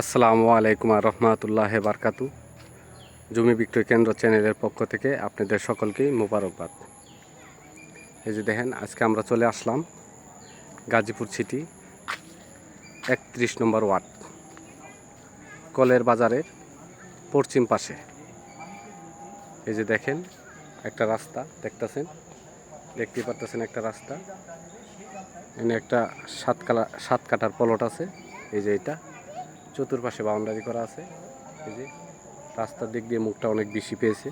আসসালামু আলাইকুম রহমতুল্লাহ বারকাতু। জমি বিক্রয় কেন্দ্র চ্যানেলের পক্ষ থেকে আপনাদের সকলকেই মোবারকবাদ। এই যে দেখেন, আজকে আমরা চলে আসলাম গাজীপুর সিটি একত্রিশ নম্বর ওয়ার্ড, কলের বাজারের পশ্চিম পাশে। এই যে দেখেন, একটা রাস্তা দেখতেছেন, দেখতে পারতেছেন একটা রাস্তা। এখানে একটা সাত কালা সাত কাটার পলট আছে, এই যে এটা। চতুর্পাশে বাউন্ডারি করা আছে। এই যে রাস্তার দিক দিয়ে মুখটা অনেক বেশি পেয়েছে।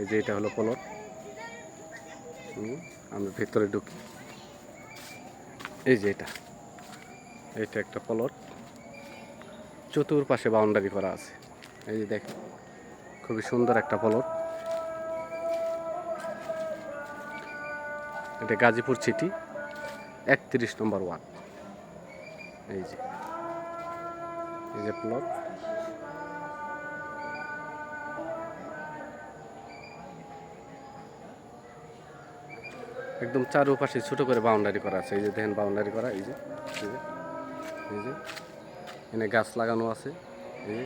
এই যে এটা হলো পলট আমরা ভেতরে ঢুকি। এই যে এটা। এটা একটা পলট চতুর্পাশে বাউন্ডারি করা আছে। এই যে দেখেন, খুবই সুন্দর একটা পলট এটা গাজীপুর সিটি একত্রিশ নম্বর ওয়ার্ড এই যে। এই যে প্লট একদম চারপাশে ছোট করে বাউন্ডারি করা আছে। এই যে দেখেন বাউন্ডারি করা, এই যে এই যে এখানে গাছ লাগানো আছে, এই যে।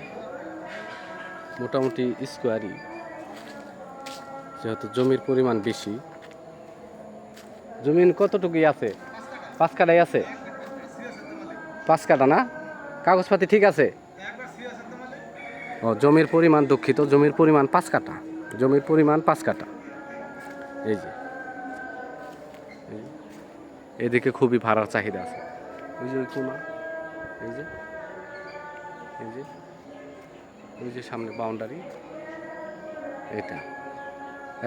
মোটামুটি স্কোয়ারই যেহেতু জমির পরিমাণ বেশি। জমিন কতটুকুই আছে? পাঁচ কাটাই আছে? পাঁচ কাটা না? কাগজপাতি ঠিক আছে? ও, জমির পরিমাণ দুঃখিত, জমির পরিমাণ পাঁচ কাটা জমির পরিমাণ পাঁচ কাটা এই যে এদিকে খুবই ভাড়ার চাহিদা আছে। ওই যে এই যে এই যে, ওই যে সামনে বাউন্ডারি এটা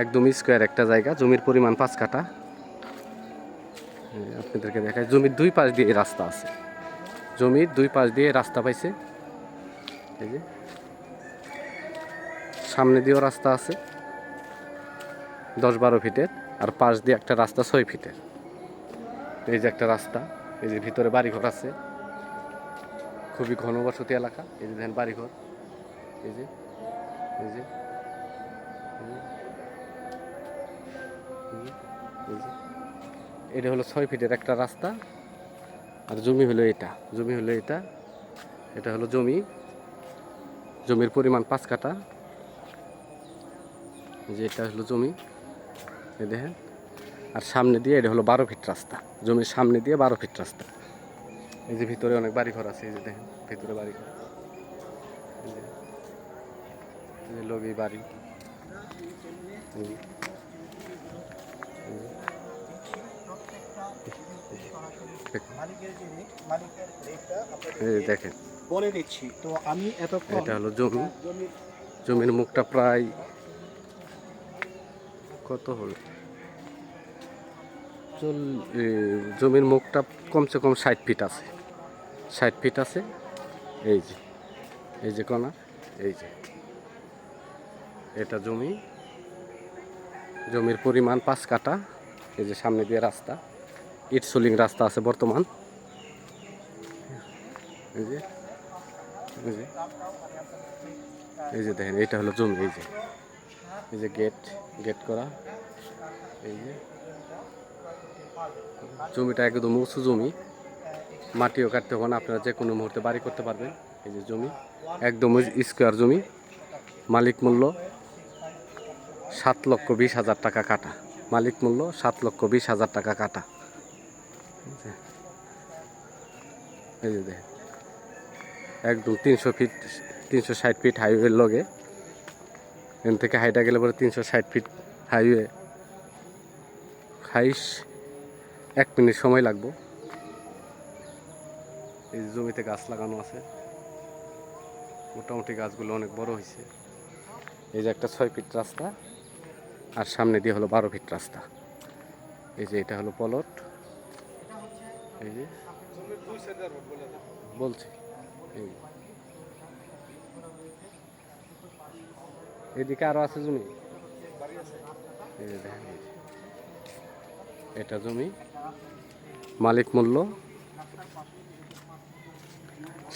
একদম স্কোয়ার একটা জায়গা, জমির পরিমাণ পাঁচ কাটা আপনাদেরকে দেখায় জমির দুই পাশ দিয়ে রাস্তা আছে। জমির দুই পাশ দিয়ে রাস্তা পাইছে। এই যে। সামনে দিয়েও রাস্তা আছে। দশ বারো ফিটের। আর পাশ দিয়ে একটা রাস্তা ছয় ফিটের। এই যে একটা রাস্তা। এই যে ভিতরে বাড়িঘর আছে। খুবই ঘনবসতি এলাকা। এই যে দেখেন বাড়িঘর। এই যে। এই যে। এটা হলো ছয় ফিটের একটা রাস্তা। আর জমি হলো এটা। জমি হলো এটা। এটা হলো জমি। জমির পরিমাণ পাঁচ কাটা যে এটা হলো জমি। এই দেখেন। আর সামনে দিয়ে এটা হলো বারো ফিট রাস্তা। জমির সামনে দিয়ে বারো ফিট রাস্তা। এই যে ভিতরে অনেক বাড়ি ঘর আছে, এই যে দেখেন, ভিতরে বাড়ি। ঘর লোক এই বাড়ি দেখেন। বলে দিচ্ছি। তো আমি এতক্ষণ এটা হলো জমি। জমির মুখটা প্রায় কত হলো? জমির মুখটা কমসে কম ষাট ফিট আছে। ষাট ফিট আছে। এই যে এই যে কোনা এই যে। এটা জমি। জমির পরিমাণ পাঁচ কাটা এই যে সামনে দিয়ে রাস্তা। ইট সোলিং রাস্তা আছে বর্তমান। এই যে দেখেন, এইটা হলো জমি, এই যে এই যে গেট গেট করা, এই যে। জমিটা একদম উঁচু জমি, মাটিও কাটতে হবে না, আপনারা যে কোনো মুহূর্তে বাড়ি করতে পারবেন। এই যে জমি, একদম স্কোয়ার জমি, মালিক মূল্য সাত লক্ষ বিশ হাজার টাকা কাটা। মালিক মূল্য সাত লক্ষ বিশ হাজার টাকা কাটা। এই যে- দেখেন। একদম তিনশো ফিট, তিনশো ষাট ফিট হাইওয়ের লগে এখান থেকে হাইটা গেলে পরে তিনশো ষাট ফিট হাইওয়ে হাইস এক মিনিট সময় লাগবো। এই জমিতে গাছ লাগানো আছে। মোটামুটি গাছগুলো অনেক বড় হয়েছে এই যে একটা ছয় ফিট রাস্তা, আর সামনে দিয়ে হলো বারো ফিট রাস্তা। এই যে এটা হলো পলট বলছি। এদিকে আরও আছে জমি? এটা জমি। মালিক মূল্য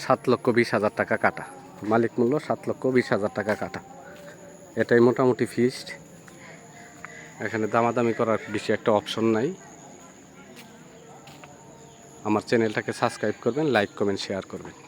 সাত লক্ষ বিশ হাজার টাকা কাটা। মালিক মূল্য সাত লক্ষ বিশ হাজার টাকা কাটা। এটাই মোটামুটি ফিক্সড এখানে দামাদামি করার বেশি একটা অপশন নাই। আমার চ্যানেলটাকে সাবস্ক্রাইব করবেন লাইক কমেন্ট শেয়ার করবেন।